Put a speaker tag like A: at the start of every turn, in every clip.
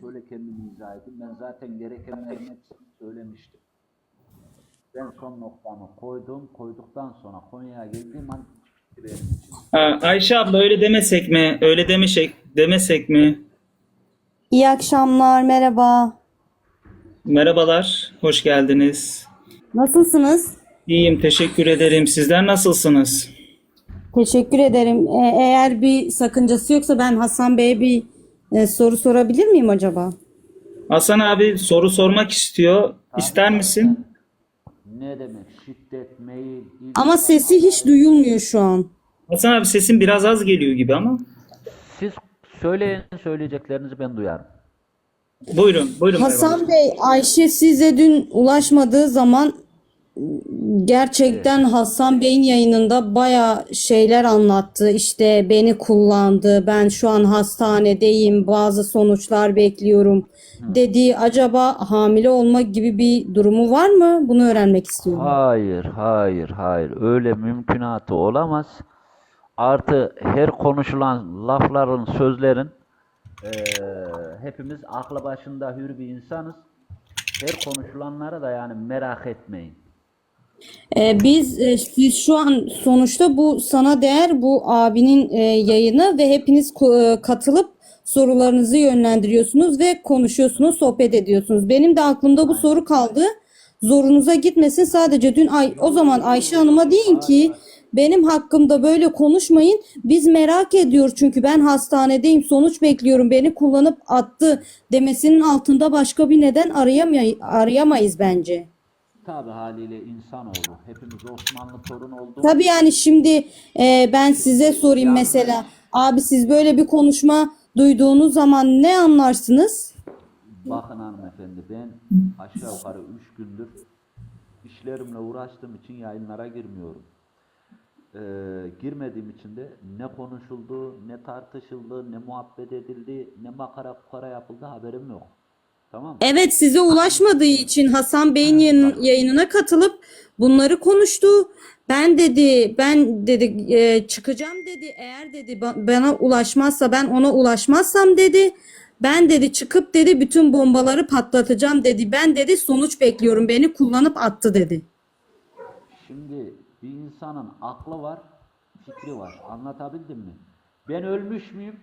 A: şöyle kendimi izah edeyim. Ben zaten gerekenlerin hepsini söylemiştim. Ben son noktamı koydum. Koyduktan sonra Konya'ya geldiğim an
B: Ayşe abla öyle demesek mi? Öyle demesek, demesek mi?
C: İyi akşamlar, merhaba.
B: Merhabalar, hoş geldiniz.
C: Nasılsınız?
B: İyiyim, teşekkür ederim. Sizler nasılsınız?
C: Teşekkür ederim. Ee, eğer bir sakıncası yoksa ben Hasan Bey'e bir e, soru sorabilir miyim acaba?
B: Hasan abi soru sormak istiyor. İster misin?
A: Ne demek? Şiddet, meyil, ilgi-
C: Ama sesi hiç duyulmuyor şu an.
B: Hasan abi sesin biraz az geliyor gibi ama.
A: Siz söyleyin söyleyeceklerinizi ben duyarım.
B: Buyurun, buyurun.
C: Hasan Bey, Ayşe size dün ulaşmadığı zaman gerçekten Hasan Bey'in yayınında bayağı şeyler anlattı. İşte beni kullandı, ben şu an hastanedeyim, bazı sonuçlar bekliyorum dediği acaba hamile olma gibi bir durumu var mı? Bunu öğrenmek istiyorum.
A: Hayır, hayır, hayır. Öyle mümkünatı olamaz. Artı her konuşulan lafların, sözlerin eee, hepimiz aklı başında hür bir insanız. Her konuşulanlara da yani merak etmeyin.
C: Ee, biz e, siz şu an sonuçta bu sana değer bu abinin e, yayını ve hepiniz e, katılıp sorularınızı yönlendiriyorsunuz ve konuşuyorsunuz, sohbet ediyorsunuz. Benim de aklımda bu soru kaldı. Zorunuza gitmesin. Sadece dün ay o zaman Ayşe Hanım'a deyin ki benim hakkımda böyle konuşmayın. Biz merak ediyor çünkü ben hastanedeyim, sonuç bekliyorum. Beni kullanıp attı demesinin altında başka bir neden arayamay arayamayız bence.
A: Tabi haliyle insanoğlu. Hepimiz Osmanlı torun olduk.
C: Tabii yani şimdi e, ben size sorayım mesela. Abi siz böyle bir konuşma duyduğunuz zaman ne anlarsınız?
A: Bakın hanımefendi ben aşağı yukarı 3 gündür işlerimle uğraştığım için yayınlara girmiyorum. Ee, girmediğim için de ne konuşuldu, ne tartışıldı, ne muhabbet edildi, ne makara kukara yapıldı haberim yok. Tamam mı?
C: Evet size ulaşmadığı için Hasan Bey'in yayın- yayınına katılıp bunları konuştu. Ben dedi, ben dedi e, çıkacağım dedi. Eğer dedi ba- bana ulaşmazsa ben ona ulaşmazsam dedi. Ben dedi çıkıp dedi bütün bombaları patlatacağım dedi. Ben dedi sonuç bekliyorum. Beni kullanıp attı dedi.
A: Şimdi bir insanın aklı var, fikri var. Anlatabildim mi? Ben ölmüş müyüm?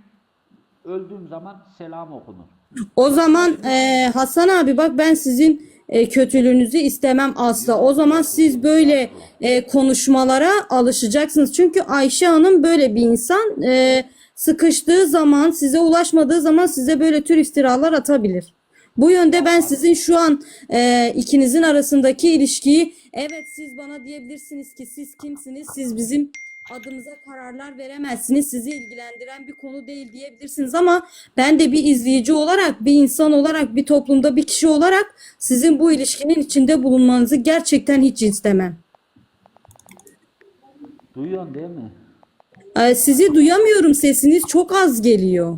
A: Öldüğüm zaman selam okunur.
C: O zaman e, Hasan abi bak ben sizin e, kötülüğünüzü istemem asla. O zaman siz böyle e, konuşmalara alışacaksınız. Çünkü Ayşe Hanım böyle bir insan. E, sıkıştığı zaman, size ulaşmadığı zaman size böyle tür iftiralar atabilir. Bu yönde ben sizin şu an e, ikinizin arasındaki ilişkiyi evet siz bana diyebilirsiniz ki siz kimsiniz? Siz bizim adımıza kararlar veremezsiniz. Sizi ilgilendiren bir konu değil diyebilirsiniz ama ben de bir izleyici olarak, bir insan olarak, bir toplumda bir kişi olarak sizin bu ilişkinin içinde bulunmanızı gerçekten hiç istemem.
A: Duyuyorsun değil mi?
C: Ee, sizi duyamıyorum. Sesiniz çok az geliyor.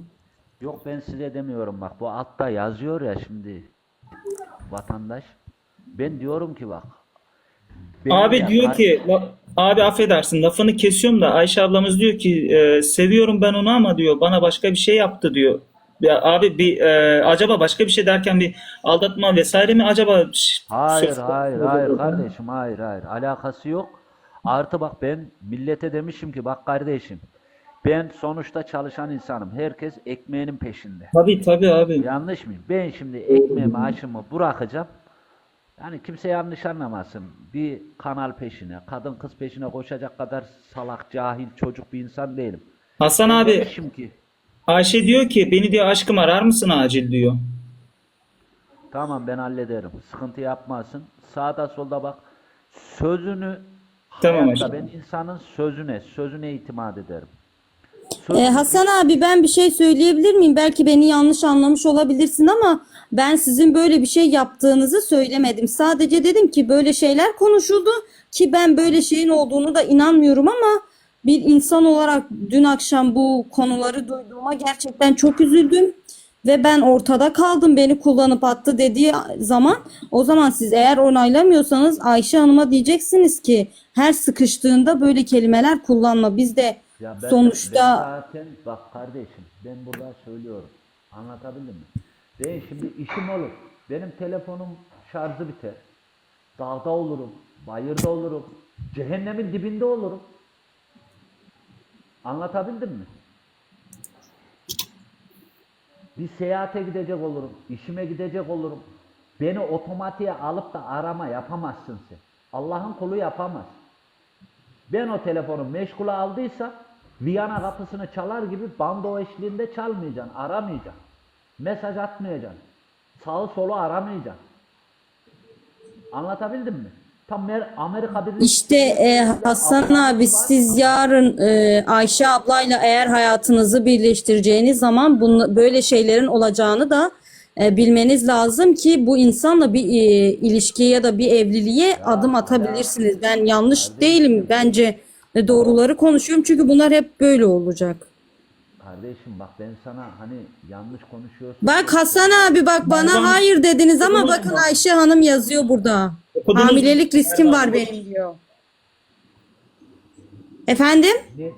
A: Yok ben size demiyorum bak bu altta yazıyor ya şimdi vatandaş. Ben diyorum ki bak. Benim
B: Abi
A: ya-
B: diyor ki, la- abi affedersin lafını kesiyorum da Ayşe ablamız diyor ki e, seviyorum ben onu ama diyor bana başka bir şey yaptı diyor. Ya abi bir e, acaba başka bir şey derken bir aldatma vesaire mi acaba?
A: Hayır
B: söz-
A: hayır hayır kardeşim hayır hayır alakası yok. Artı bak ben millete demişim ki bak kardeşim ben sonuçta çalışan insanım. Herkes ekmeğinin peşinde.
B: Tabii tabii abi.
A: Yanlış mıyım? Ben şimdi ekmeğimi aşımı bırakacağım. Yani kimse yanlış anlamasın. Bir kanal peşine, kadın kız peşine koşacak kadar salak, cahil, çocuk bir insan değilim.
B: Hasan abi
A: demişim ki
B: Ayşe diyor ki beni diyor aşkım arar mısın acil diyor.
A: tamam ben hallederim. Sıkıntı yapmasın. Sağda solda bak. Sözünü
B: Tamam
A: hayatta ben insanın sözüne, sözüne itimat ederim.
C: Ee, Hasan abi ben bir şey söyleyebilir miyim? Belki beni yanlış anlamış olabilirsin ama ben sizin böyle bir şey yaptığınızı söylemedim. Sadece dedim ki böyle şeyler konuşuldu ki ben böyle şeyin olduğunu da inanmıyorum ama bir insan olarak dün akşam bu konuları duyduğuma gerçekten çok üzüldüm. Ve ben ortada kaldım beni kullanıp attı dediği zaman o zaman siz eğer onaylamıyorsanız Ayşe Hanım'a diyeceksiniz ki her sıkıştığında böyle kelimeler kullanma. Biz de
A: Ya ben,
C: sonuçta
A: ben zaten bak kardeşim ben burada söylüyorum. Anlatabildim mi? Ben şimdi işim olur. Benim telefonum şarjı biter. Dağda olurum, bayırda olurum, cehennemin dibinde olurum. Anlatabildim mi? Bir seyahate gidecek olurum, işime gidecek olurum. Beni otomatiğe alıp da arama yapamazsın sen. Allah'ın kulu yapamaz. Ben o telefonu meşgule aldıysa Viyana kapısını çalar gibi bando eşliğinde çalmayacaksın, aramayacaksın. Mesaj atmayacaksın. Sağı solu aramayacaksın. Anlatabildim mi? Tam Mer- Amerika Birleşik
C: İşte e, Hasan abi siz yarın e, Ayşe ablayla eğer hayatınızı birleştireceğiniz zaman bunla, böyle şeylerin olacağını da e, bilmeniz lazım ki bu insanla bir e, ilişkiye ya da bir evliliğe adım atabilirsiniz. Ben yanlış değilim bence e, doğruları konuşuyorum çünkü bunlar hep böyle olacak.
A: Kardeşim bak ben sana hani yanlış konuşuyorsun.
C: Bak Hasan abi bak bana hayır dediniz ama bakın Ayşe Hanım yazıyor burada.
B: Okudunuz mu?
C: Hamilelik riskim var benim diyor. Efendim?
A: Ne?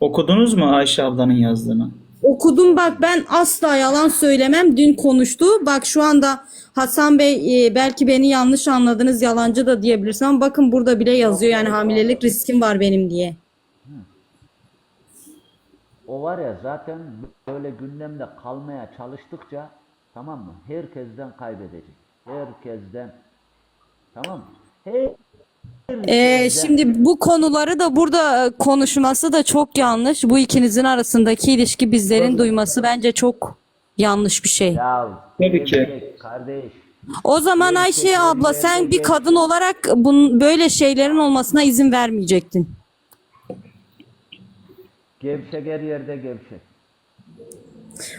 B: Okudunuz mu Ayşe ablanın yazdığını?
C: Okudum bak ben asla yalan söylemem. Dün konuştu. Bak şu anda Hasan Bey e, belki beni yanlış anladınız yalancı da diyebilirsin ama bakın burada bile yazıyor yani hamilelik riskim var benim diye.
A: O var ya zaten böyle gündemde kalmaya çalıştıkça tamam mı? Herkesten kaybedecek. Herkesten. Tamam mı? Her
C: Ee, şimdi bu konuları da burada e, konuşması da çok yanlış. Bu ikinizin arasındaki ilişki bizlerin duyması bence çok yanlış bir şey.
A: Ya
B: Tabii ki.
A: kardeş.
C: O zaman Ayşe abla sen bir kadın olarak bunun böyle şeylerin olmasına izin vermeyecektin.
A: Gevşek her yerde gevşek.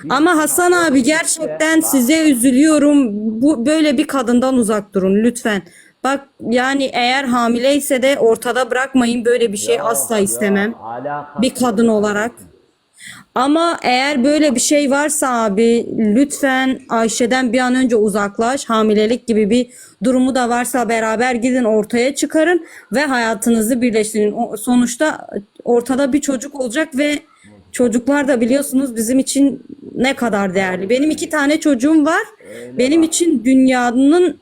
C: Ama Hasan abi gerçekten size üzülüyorum. Bu böyle bir kadından uzak durun lütfen. Bak yani eğer hamileyse de ortada bırakmayın böyle bir şey asla istemem.
A: Alakası
C: Bir kadın olarak. Ama eğer böyle bir şey varsa abi lütfen Ayşe'den bir an önce uzaklaş. Hamilelik gibi bir durumu da varsa beraber gidin ortaya çıkarın ve hayatınızı birleştirin. Sonuçta ortada bir çocuk olacak ve çocuklar da biliyorsunuz bizim için ne kadar değerli. Benim iki tane çocuğum var. Benim için dünyanın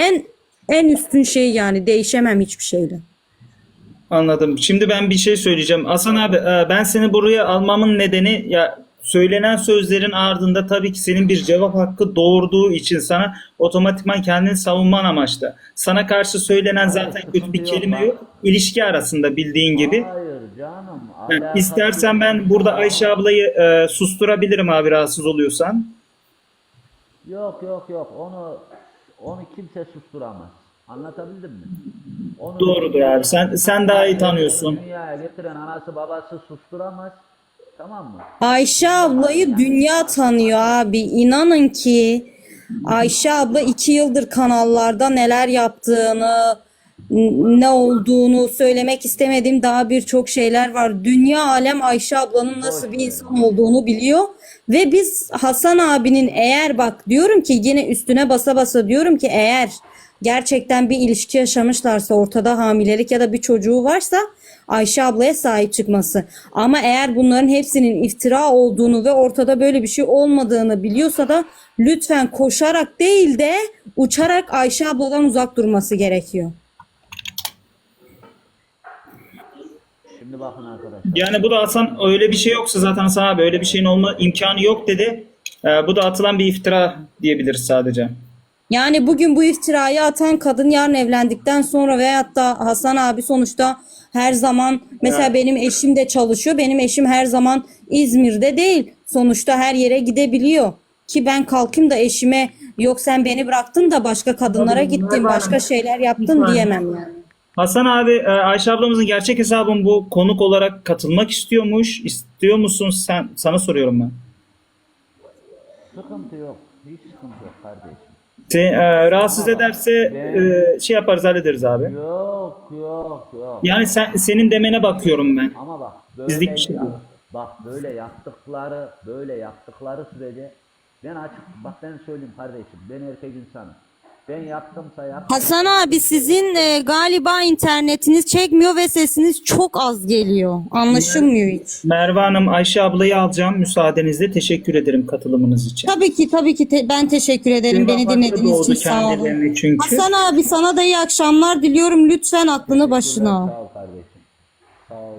C: en en üstün şeyi yani değişemem hiçbir şeyle.
B: Anladım. Şimdi ben bir şey söyleyeceğim. Hasan abi e, ben seni buraya almamın nedeni ya söylenen sözlerin ardında tabii ki senin bir cevap hakkı doğurduğu için sana otomatikman kendini savunman amaçlı. Sana karşı söylenen zaten kötü bir kelime yok. İlişki arasında bildiğin gibi.
A: Hayır canım.
B: İstersen ben burada Ayşe ablayı e, susturabilirim abi rahatsız oluyorsan.
A: Yok yok yok onu onu kimse susturamaz. Anlatabildim mi? Onu
B: Doğrudur abi. Sen sen daha iyi tanıyorsun.
A: Dünyaya getiren anası babası susturamaz. Tamam mı?
C: Ayşe ablayı dünya tanıyor abi. İnanın ki Ayşe abla iki yıldır kanallarda neler yaptığını, ne olduğunu söylemek istemediğim daha birçok şeyler var. Dünya alem Ayşe ablanın nasıl bir insan olduğunu biliyor. Ve biz Hasan abinin eğer bak diyorum ki yine üstüne basa basa diyorum ki eğer gerçekten bir ilişki yaşamışlarsa ortada hamilelik ya da bir çocuğu varsa Ayşe ablaya sahip çıkması. Ama eğer bunların hepsinin iftira olduğunu ve ortada böyle bir şey olmadığını biliyorsa da lütfen koşarak değil de uçarak Ayşe abladan uzak durması gerekiyor.
A: Şimdi bakın arkadaşlar.
B: Yani bu da Hasan öyle bir şey yoksa zaten Hasan abi öyle bir şeyin olma imkanı yok dedi. E, bu da atılan bir iftira diyebiliriz sadece.
C: Yani bugün bu iftirayı atan kadın yarın evlendikten sonra veyahut da Hasan abi sonuçta her zaman mesela benim eşim de çalışıyor. Benim eşim her zaman İzmir'de değil. Sonuçta her yere gidebiliyor. Ki ben kalkayım da eşime yok sen beni bıraktın da başka kadınlara gittin, başka şeyler yaptın diyemem yani.
B: Hasan abi e, Ayşe ablamızın gerçek hesabın bu konuk olarak katılmak istiyormuş. İstiyor musun sen? Sana soruyorum ben.
A: Sıkıntı yok. Hiç sıkıntı yok kardeşim.
B: Seni e, rahatsız ederse e, şey yaparız hallederiz abi.
A: Yok yok yok.
B: Yani sen senin demene bakıyorum ben.
A: Ama bak böyle
B: Bizlik bir şey bu.
A: bak böyle yaptıkları böyle yaptıkları sürece ben açık bak ben söyleyeyim kardeşim ben erkek insanım. Ben yaptımsa yaptım.
C: Hasan abi sizin e, galiba internetiniz çekmiyor ve sesiniz çok az geliyor. Anlaşılmıyor hiç.
B: Merve Hanım Ayşe ablayı alacağım müsaadenizle. Teşekkür ederim katılımınız için.
C: Tabii ki tabii ki te- ben teşekkür ederim beni dinlediğiniz için
B: doğdu
C: sağ olun.
B: kendilerine çünkü.
C: Hasan abi sana da iyi akşamlar diliyorum. Lütfen aklını başına al.
A: Sağ ol kardeşim. Sağ ol.